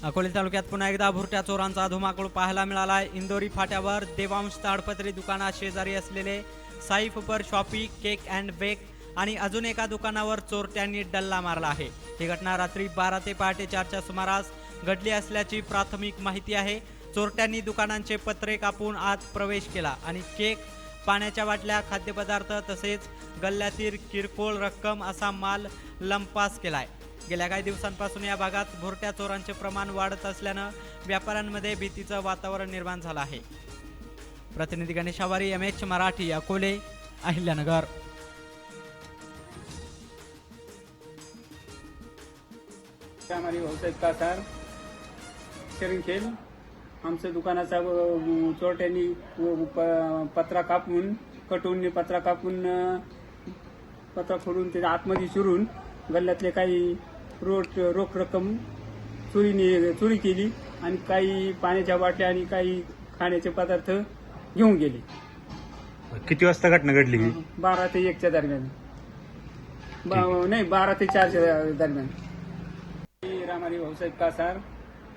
अकोले तालुक्यात पुन्हा एकदा भुरट्या चोरांचा धुमाकूळ पाहायला मिळाला इंदोरी फाट्यावर देवांश ताडपत्री दुकाना शेजारी असलेले Sai super shoppe cake and bake आणि अजून एका दुकानावर चोरट्यांनी डल्ला मारला आहे. ही घटना रात्री बारा ते पहाटे चारच्या सुमारास घडली असल्याची प्राथमिक माहिती आहे. चोरट्यांनी दुकानांचे पत्रे कापून आत प्रवेश केला आणि केक पाण्याच्या बाटल्या खाद्यपदार्थ तसेच गल्ल्यातील किरकोळ रक्कम असा माल लंपास केलाय गेल्या काही दिवसांपासून या भागात भुरट्या चोरांचे प्रमाण वाढत असल्यानं व्यापाऱ्यांमध्ये भीतीचं वातावरण निर्माण झालं आहे प्रतिनिधी गणेश आवारी एम एच मराठी अकोले अहिल्यानगर हमारी व्यावसायिक कासार खेल आमचं दुकानाचा चोरट्यांनी पत्रा कापून कटून पत्रा कापून पत्रा फोडून ते आतमध्ये शिरून गल्ल्यातले काही रोट रोख रक्कम चोरीने चोरी केली आणि काही पाण्याच्या बाटल्या आणि काही खाण्याचे पदार्थ घेऊन गेले. किती वाजता घटना घडली बारा ते एकच्या दरम्यान. बा- नाही बारा ते चारच्या दरम्यान. रामारी व्यावसायिक कासार